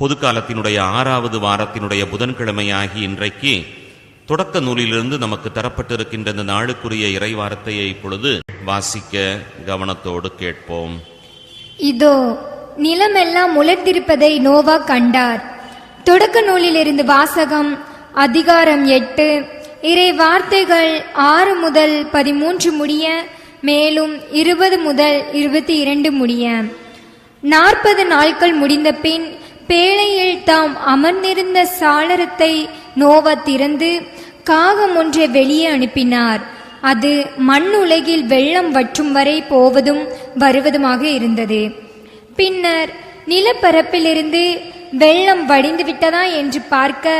பொதுக்காலத்தினுடைய ஆறாவது வாரத்தினுடைய புதன்கிழமையாகி இன்றைக்கு தொடக்க நூலிலிருந்து நமக்கு தரப்பட்டிருக்கின்ற இந்த நாளுக்குரிய இறைவார்த்தையை இப்பொழுது வாசிக்க கவனத்தோடு கேட்போம். இதோ நிலமெல்லாம் முளைத்திருப்பதை நோவா கண்டார். தொடக்க நூலிலிருந்து வாசகம் அதிகாரம் எட்டு இறை வார்த்தைகள் ஆறு முதல் பதிமூன்று முடிய மேலும் இருபது முதல் இருபத்தி இரண்டு முடிய. நாற்பது நாட்கள் முடிந்த பின் பேழையில் தாம் அமர்ந்திருந்த சாளரத்தை நோவா திறந்து காகம் ஒன்றை வெளியே அனுப்பினார். அது மண் உலகில் வெள்ளம் வற்றும் வரை போவதும் வருவதுமாக இருந்தது. பின்னர் நிலப்பரப்பிலிருந்து வெள்ளம் வடிந்து விட்டதா என்று பார்க்க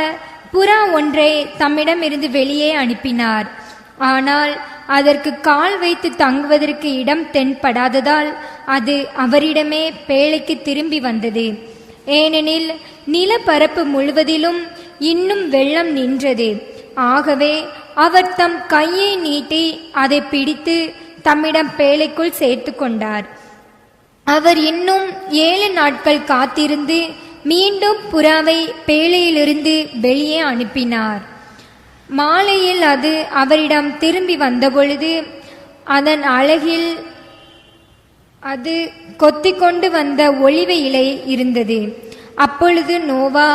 புறா ஒன்றை தம்மிடமிருந்து வெளியே அனுப்பினார். ஆனால் அதற்கு கால் வைத்து தங்குவதற்கு இடம் தென்படாததால் அது அவரிடமே பேழைக்கு திரும்பி வந்தது. ஏனெனில் நிலப்பரப்பு முழுவதிலும் இன்னும் வெள்ளம் நின்றது. ஆகவே அவர் தம் கையை நீட்டி அதை பிடித்து தம்மிடம் பேழைக்குள் சேர்த்து கொண்டார். அவர் இன்னும் ஏழு நாட்கள் காத்திருந்து மீண்டும் புறாவை பேழையிலிருந்து வெளியே அனுப்பினார். மாலையில் அது அவரிடம் திரும்பி வந்தபொழுது அதன் அழகில் அது கொத்தி கொண்டு வந்த ஒளிவ இலை இருந்தது. அப்பொழுது நோவா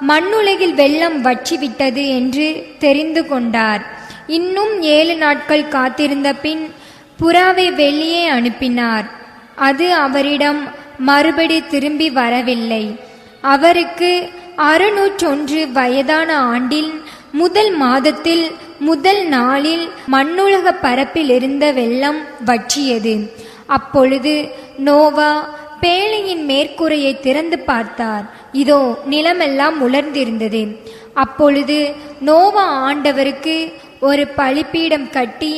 மண்ணுலகில் வெள்ளம் வற்றிவிட்டது என்று தெரிந்து கொண்டார். இன்னும் ஏழு நாட்கள் காத்திருந்த பின் புறாவை வெளியே அனுப்பினார். அது அவரிடம் மறுபடி திரும்பி வரவில்லை. அவருக்கு அறுநூற்றொன்று வயதான ஆண்டில் முதல் மாதத்தில் முதல் நாளில் மண்ணுலக பரப்பில் இருந்த வெள்ளம் வற்றியது. அப்பொழுது நோவா பேழையின் மேற்கூரையை திறந்து பார்த்தார். இதோ நிலமெல்லாம் உலர்ந்திருந்தது. அப்பொழுது நோவா ஆண்டவருக்கு ஒரு பழிப்பீடம் கட்டி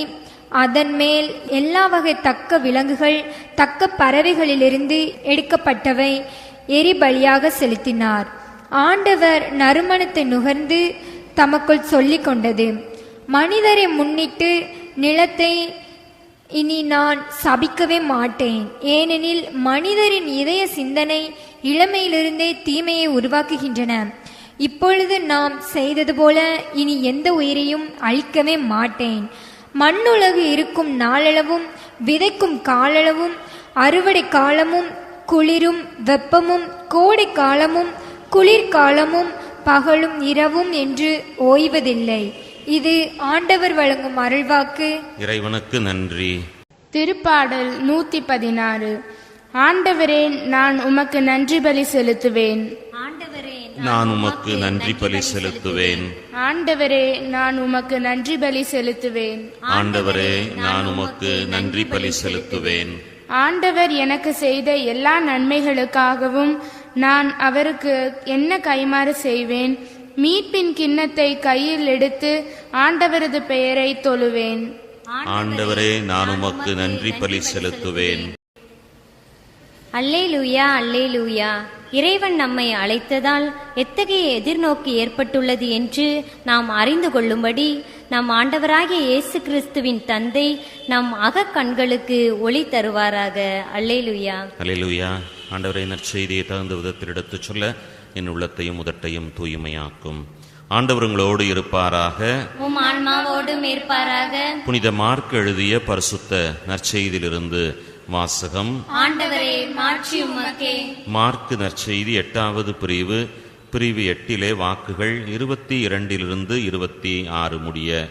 அதன் மேல் எல்லா வகை தக்க விலங்குகள் தக்க பறவைகளிலிருந்து எடுக்கப்பட்டவை எரிபலியாக செலுத்தினார். ஆண்டவர் நறுமணத்தை நுகர்ந்து தமக்குள் சொல்லிக் கொண்டது மனிதரை முன்னிட்டு நிலத்தை இனி நான் சபிக்கவே மாட்டேன். ஏனெனில் மனிதரின் இதய சிந்தனை இளமையிலிருந்தே தீமையை உருவாக்குகின்றன. இப்பொழுது நாம் செய்தது போல இனி எந்த உயிரையும் அழிக்கவே மாட்டேன். மண்ணுலகு இருக்கும் நாளளவும் விதைக்கும் காலளவும் அறுவடை காலமும் குளிரும் வெப்பமும் கோடை காலமும் குளிர்காலமும் பகலும் இரவும் என்று ஓய்வதில்லை. இது ஆண்டவர் வழங்கும் அருள்வாக்கு. இறைவனுக்கு நன்றி. திருப்பாடல் நூத்தி பதினாறு ஆண்டவரே நான் உமக்கு நன்றி பலி செலுத்துவேன். நான் உமக்கு நன்றி பலி செலுத்துவேன். ஆண்டவரே நான் உமக்கு நன்றி பலி செலுத்துவேன். ஆண்டவரே நான் உமக்கு நன்றி பலி செலுத்துவேன். ஆண்டவர் எனக்கு செய்த எல்லா நன்மைகளுக்காகவும் நான் அவருக்கு என்ன கைமாறு செய்வேன்? மீட்பின் கிண்ணத்தை கையில் எடுத்து ஆண்டவரது பெயரை தொழுவேன். ஆண்டவரே நான் உமக்கு நன்றி பலி செலுத்துவேன். அல்லேலூயா அல்லேலூயா. இறைவன் நம்மை அழைத்ததால் எத்தகைய எதிர்நோக்கு ஏற்பட்டுள்ளது என்று நாம் அறிந்து கொள்ளும்படி நம் ஆண்டவராகிய இயேசு கிறிஸ்துவின் தந்தை நம் அகக்கண்களுக்கு ஒளி தருவாராக. அல்லேலூயா. அல்லேலூயா. ஆண்டவரை நற்செய்தியை தகுந்த விதத்தில் எடுத்துச் சொல்ல என் உள்ளத்தையும் உதட்டையும் தூய்மையாக்கும். ஆண்டவர் உங்களோடு இருப்பாராக. உம் ஆன்மாவோடும் இருப்பாராக புனித மார்க் எழுதிய பரிசுத்த நற்செய்தியிலிருந்து வாசகம். ஆண்டவரே உமக்கே. மார்க்கு நற்செய்தி எட்டாவது பிரிவு. பிரிவு எட்டிலே வாக்குகள் இருபத்தி இரண்டிலிருந்து இருபத்தி ஆறு முடிய.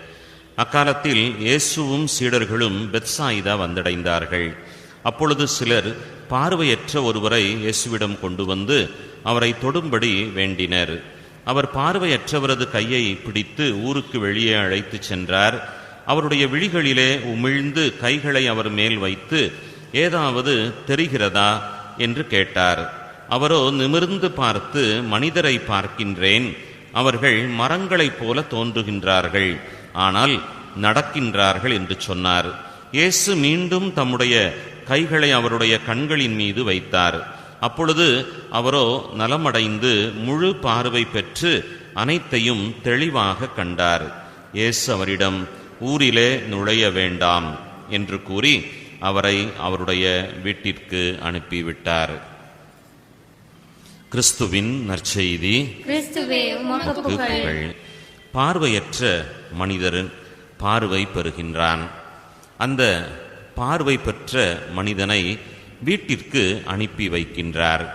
அக்காலத்தில் இயேசுவும் சீடர்களும் பெத்சாயிதா வந்தடைந்தார்கள். அப்பொழுது சிலர் பார்வையற்ற ஒருவரை இயேசுவிடம் கொண்டு வந்து அவரை தொடும்படி வேண்டினர். அவர் பார்வையற்றவரது கையை பிடித்து ஊருக்கு வெளியே அழைத்துச் சென்றார். அவருடைய விழிகளிலே உமிழ்ந்து கைகளை அவர் மேல் வைத்து ஏதாவது தெரிகிறதா? என்று கேட்டார். அவரோ நிமிர்ந்து பார்த்து மனிதரை பார்க்கின்றேன். அவர்கள் மரங்களைப் போல தோன்றுகின்றார்கள். ஆனால் நடக்கின்றார்கள் என்று சொன்னார். இயேசு மீண்டும் தம்முடைய கைகளை அவருடைய கண்களின் மீது வைத்தார். அப்பொழுது அவரோ நலமடைந்து முழு பார்வை பெற்று அனைத்தையும் தெளிவாக கண்டார். இயேசு அவரிடம் ஊரிலே நுழைய வேண்டாம் என்று கூறி அவரை அவருடைய வீட்டிற்கு அனுப்பிவிட்டார். கிறிஸ்துவின் நற்செய்தி. பார்வையற்ற மனிதர் பார்வை பெறுகின்றான். அந்த பார்வை பெற்ற மனிதனை வீட்டிற்கு அனுப்பி வைக்கின்றார்.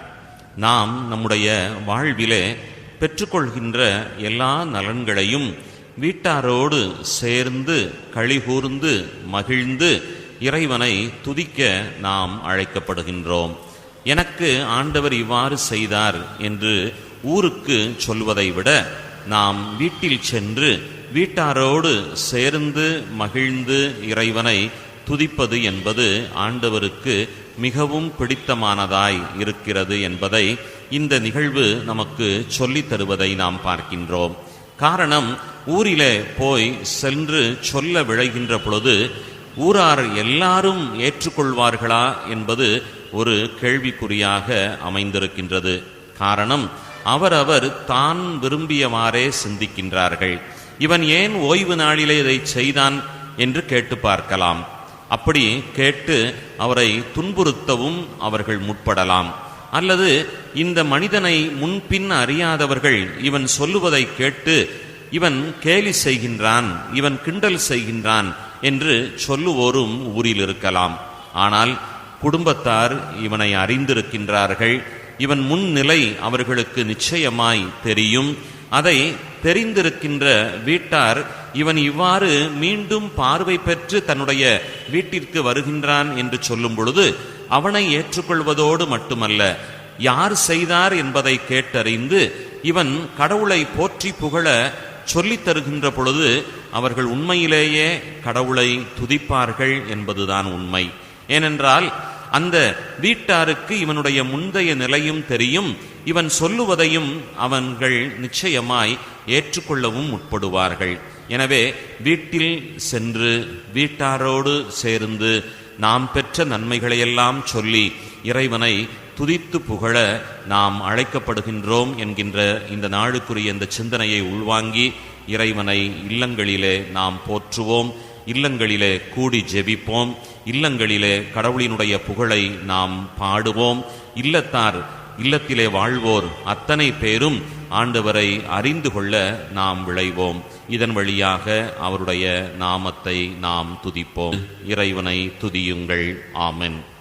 நாம் நம்முடைய வாழ்விலே பெற்றுக்கொள்கின்ற எல்லா நலன்களையும் வீட்டாரோடு சேர்ந்து கழிகூர்ந்து மகிழ்ந்து இறைவனை துதிக்க நாம் அழைக்கப்படுகின்றோம். எனக்கு ஆண்டவர் இவ்வாறு செய்தார் என்று ஊருக்கு சொல்வதை விட நாம் வீட்டில் சென்று வீட்டாரோடு சேர்ந்து மகிழ்ந்து இறைவனை துதிப்பது என்பது ஆண்டவருக்கு மிகவும் பிடித்தமானதாய் இருக்கிறது என்பதை இந்த நிகழ்வு நமக்கு சொல்லித் தருவதை நாம் பார்க்கின்றோம். காரணம் ஊரிலே போய் சென்று சொல்ல விழைகின்ற பொழுது ஊரார் எல்லாரும் ஏற்றுக்கொள்வார்களா என்பது ஒரு கேள்விக்குறியாக அமைந்திருக்கின்றது. காரணம் அவரவர் தான் விரும்பியவாறே சிந்திக்கின்றார்கள். இவன் ஏன் ஓய்வு நாளிலே இதை செய்தான் என்று கேட்டு பார்க்கலாம். அப்படி கேட்டு அவரை துன்புறுத்தவும் அவர்கள் முற்படலாம். அல்லது இந்த மனிதனை முன்பின் அறியாதவர்கள் இவன் சொல்லுவதை கேட்டு இவன் கேலி செய்கின்றான் இவன் கிண்டல் செய்கின்றான் என்று சொல்லுவோரும் ஊரில் இருக்கலாம் ஆனால் குடும்பத்தார் இவனை அறிந்திருக்கின்றார்கள். இவன் முன்னிலை அவர்களுக்கு நிச்சயமாய் தெரியும். அதை தெரிந்திருக்கின்ற வீட்டார் இவன் இவ்வாறு மீண்டும் பார்வை பெற்று தன்னுடைய வீட்டிற்கு வருகின்றான் என்று சொல்லும் பொழுது அவனை ஏற்றுக்கொள்வதோடு மட்டுமல்ல யார் செய்தார் என்பதை கேட்டறிந்து இவன் கடவுளை போற்றி புகழ சொல்லித் தருகின்ற பொழுது அவர்கள் உண்மையிலேயே கடவுளை துதிப்பார்கள் என்பதுதான் உண்மை. ஏனென்றால் அந்த வீட்டாருக்கு இவனுடைய முந்தைய நிலையும் தெரியும் இவன் சொல்லுவதையும் அவன்கள் நிச்சயமாய் ஏற்றுக்கொள்ளவும் முற்படுவார்கள். எனவே வீட்டில் சென்று வீட்டாரோடு சேர்ந்து நாம் பெற்ற நன்மைகளையெல்லாம் சொல்லி இறைவனை துதித்து புகழ நாம் அழைக்கப்படுகின்றோம் என்கின்ற இந்த நாளுக்குரிய இந்த சிந்தனையை உள்வாங்கி இறைவனை இல்லங்களிலே நாம் போற்றுவோம். இல்லங்களிலே கூடி ஜெபிப்போம். இல்லங்களிலே கடவுளினுடைய புகழை நாம் பாடுவோம். இல்லத்தார் இல்லத்திலே வாழ்வோர் அத்தனை பேரும் ஆண்டவரை அறிந்து கொள்ள நாம் விளைவோம் இதன் வழியாக அவருடைய நாமத்தை நாம் துதிப்போம். இறைவனை துதியுங்கள். ஆமென்.